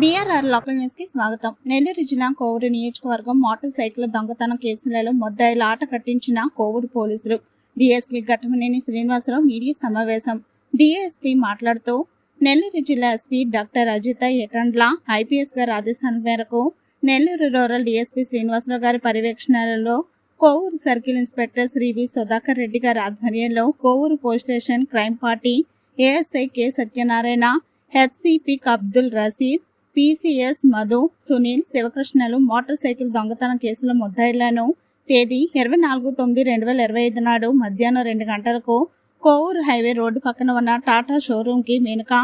BRR local న్యూస్కి స్వాగతం. నెల్లూరు జిల్లా కోవూరు నియోజకవర్గం మోటార్ సైకిల్ దొంగతనం కేసులలో ముద్దాయిల ఆట కట్టించిన కోవూరు పోలీసులు. డీఎస్పీ ఘటమనేని శ్రీనివాసరావు మీడియా సమావేశం. డిఎస్పీ మాట్లాడుతూ నెల్లూరు జిల్లా SP doctor Ajitha Etandla IPS గారి ఆదేశాల మేరకు నెల్లూరు రూరల్ డీఎస్పీ శ్రీనివాసరావు గారి పర్యవేక్షణలో Kovur circle inspector Shri V Sudhakar Reddy గారి ఆధ్వర్యంలో Kovur police station crime party ASI K Satyanarayana HCP Abdul Rasheed PCs Madhu Sunil శివకృష్ణలు motorcycle దొంగతనం కేసుల ముద్దాయిలను. తేదీ ఇరవై నాలుగు తొమ్మిది రెండు వేల ఇరవై ఐదు నాడు మధ్యాహ్నం రెండు గంటలకు కోవూరు హైవే రోడ్డు పక్కన ఉన్న టాటా షోరూంకి వెనుక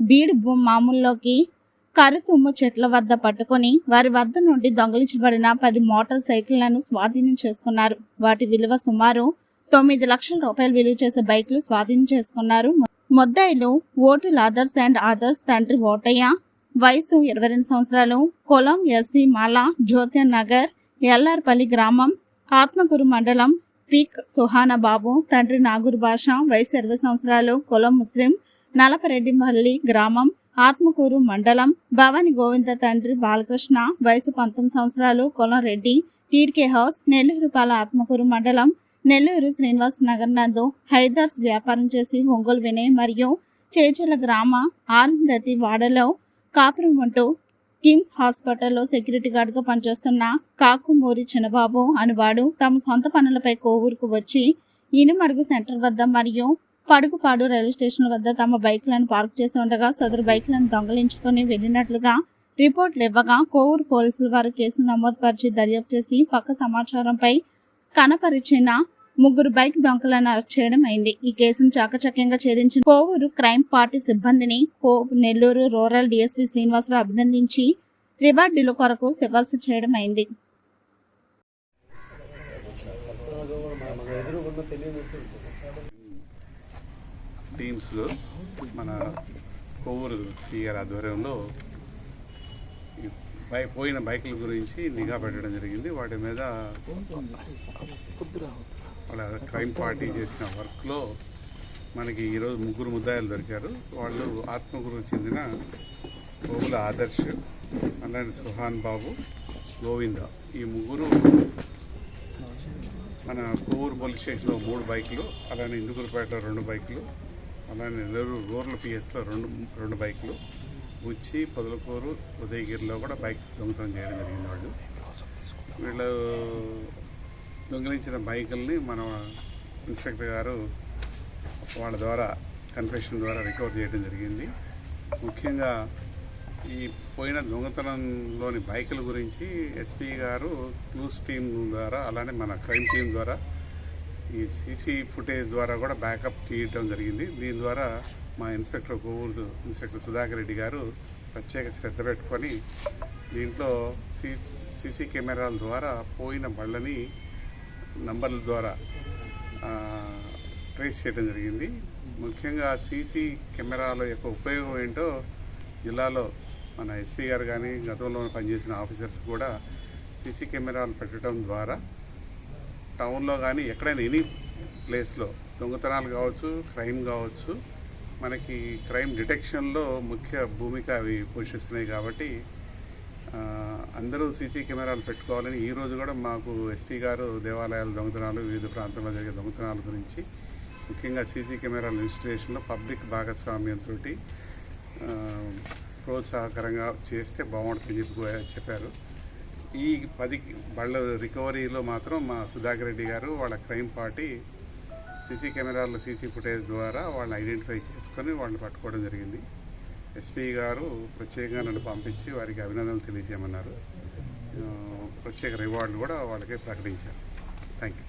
బీడ్ మామూల్లోకి కరుతుమ్ము చెట్ల వద్ద పట్టుకొని వారి వద్ద నుండి దొంగిలించబడిన పది మోటార్ సైకిళ్ళను స్వాధీనం చేసుకున్నారు. వాటి విలువ సుమారు తొమ్మిది లక్షల రూపాయలు విలువ చేసే బైక్లు స్వాధీనం చేసుకున్నారు. ముద్దాయిలు ఓటు లాదర్స్ అండ్ ఆదర్స్ తండ్రి ఓటయ్య వయసు ఇరవై రెండు సంవత్సరాలు. కులం ఎస్సీ మాల జ్యోతి నగర్ ఎల్ఆర్పల్లి గ్రామం ఆత్మకూరు మండలం పిక్ సుహానా బాబు తండ్రి నాగూర్ భాష వయసు ఇరవై సంవత్సరాలు కులం ముస్లిం నలపరెడ్డిపల్లి గ్రామం ఆత్మకూరు మండలం భవాని గోవింద తండ్రి బాలకృష్ణ వయసు పంతొమ్మిది సంవత్సరాలు కులం రెడ్డి టీడ్కే హౌస్ నెల్లూరుపాల ఆత్మకూరు మండలం నెల్లూరు శ్రీనివాస్ నగర్ నందు హైదర్స్ వ్యాపారం చేసి ఒంగోలు వినయ్ మరియు చేచల గ్రామ ఆరుంధతి వాడలో కాపురం అంటూ కిమ్స్ హాస్పిటల్లో సెక్యూరిటీ గార్డ్గా పనిచేస్తున్న కాకుమూరి చిన్నబాబు అనువాడు తమ సొంత పనులపై కోవూరుకు వచ్చి ఇనుమడుగు సెంటర్ వద్ద మరియు పడుగుపాడు రైల్వే స్టేషన్ వద్ద తమ బైక్లను పార్క్ చేసి ఉండగా సదరు బైక్లను దొంగలించుకొని వెళ్ళినట్లుగా రిపోర్ట్లు ఇవ్వగా కోవూరు పోలీసులు వారు కేసు నమోదుపరిచి దర్యాప్తు చేసి పక్క సమాచారంపై కనపరిచిన ముగ్గురు బైక్ దొంగలను అరెస్ట్ చేయడం అయింది. ఈ కేసును చాకచక్యంగా ఛేదించిన కోవూరు క్రైమ్ పార్టీ సిబ్బందిని కో నెల్లూరు రూరల్ డిఎస్పీ శ్రీనివాసరావు అభినందించి రివార్డుల కొరకు సిఫార్సు చేయడం అయింది. టీమ్స్లో మన కొవ్వూరు సిఆర్ ఆధ్వర్యంలో బై పోయిన బైకుల గురించి నిఘా పెట్టడం జరిగింది. వాటి మీద వాళ్ళ క్రైమ్ పార్టీ చేసిన వర్క్లో మనకి ఈరోజు ముగ్గురు ముద్దాయిలు దొరికారు. వాళ్ళు ఆత్మగురుకు చెందిన గోగుల ఆదర్శ్ అలానే సుహాన్ బాబు గోవింద. ఈ ముగ్గురు మన కోవూరు పోలీస్ స్టేషన్లో మూడు బైకులు అలానే ఇందుకులపేటలో రెండు బైకులు అలానే నెల్లూరు రూరల్ పిఎస్లో రెండు రెండు బైకులు బుచ్చి పొదలకూరు ఉదయగిరిలో కూడా బైక్స్ దొంగతనం చేయడం జరిగింది వాళ్ళు. వీళ్ళు దొంగిలించిన బైకుల్ని మన ఇన్స్పెక్టర్ గారు వాళ్ళ ద్వారా కన్ఫెషన్ ద్వారా రికవర్ చేయడం జరిగింది. ముఖ్యంగా ఈ పోయిన దొంగతనంలోని బైకుల గురించి ఎస్పీ గారు క్లూస్ టీం ద్వారా అలానే మన క్రైమ్ టీం ద్వారా ఈ సీసీ ఫుటేజ్ ద్వారా కూడా బ్యాకప్ తీయటం జరిగింది. దీని ద్వారా మా ఇన్స్పెక్టర్ కోవూరు ఇన్స్పెక్టర్ సుధాకర్ రెడ్డి గారు ప్రత్యేక శ్రద్ధ పెట్టుకొని దీంట్లో సీసీ కెమెరాల ద్వారా పోయిన బళ్ళని నంబర్ల ద్వారా ట్రేస్ చేయడం జరిగింది. ముఖ్యంగా సీసీ కెమెరాల యొక్క ఉపయోగం ఏంటో జిల్లాలో మన ఎస్పీ గారు కానీ గతంలో పనిచేసిన ఆఫీసర్స్ కూడా సీసీ కెమెరాలు పెట్టడం ద్వారా టౌన్లో కానీ ఎక్కడైనా ఎనీ ప్లేస్లో దొంగతనాలు కావచ్చు క్రైమ్ కావచ్చు మనకి క్రైమ్ డిటెక్షన్లో ముఖ్య భూమిక అవి పోషిస్తున్నాయి కాబట్టి అందరూ సీసీ కెమెరాలు పెట్టుకోవాలని ఈ రోజు కూడా మాకు ఎస్పీ గారు దేవాలయాల దొంగతనాలు వివిధ ప్రాంతాల్లో జరిగే దొంగతనాల గురించి ముఖ్యంగా సీసీ కెమెరాల ఇన్స్టలేషన్లో పబ్లిక్ భాగస్వామ్యంతో ప్రోత్సాహకరంగా చేస్తే బాగుంటుందని చెప్పి చెప్పారు. ఈ పది బళ్ళ రికవరీలో మాత్రం మా సుధాకర్ రెడ్డి గారు వాళ్ళ క్రైమ్ పార్టీ సీసీ కెమెరాల సీసీ ఫుటేజ్ ద్వారా వాళ్ళని ఐడెంటిఫై చేసుకొని వాళ్ళని పట్టుకోవడం జరిగింది. ఎస్పీ గారు ప్రత్యేకంగా నన్ను పంపించి వారికి అభినందనలు తెలియజేయమన్నారు. ప్రత్యేక రివార్డులు కూడా వాళ్ళకి ప్రకటించారు. Thank you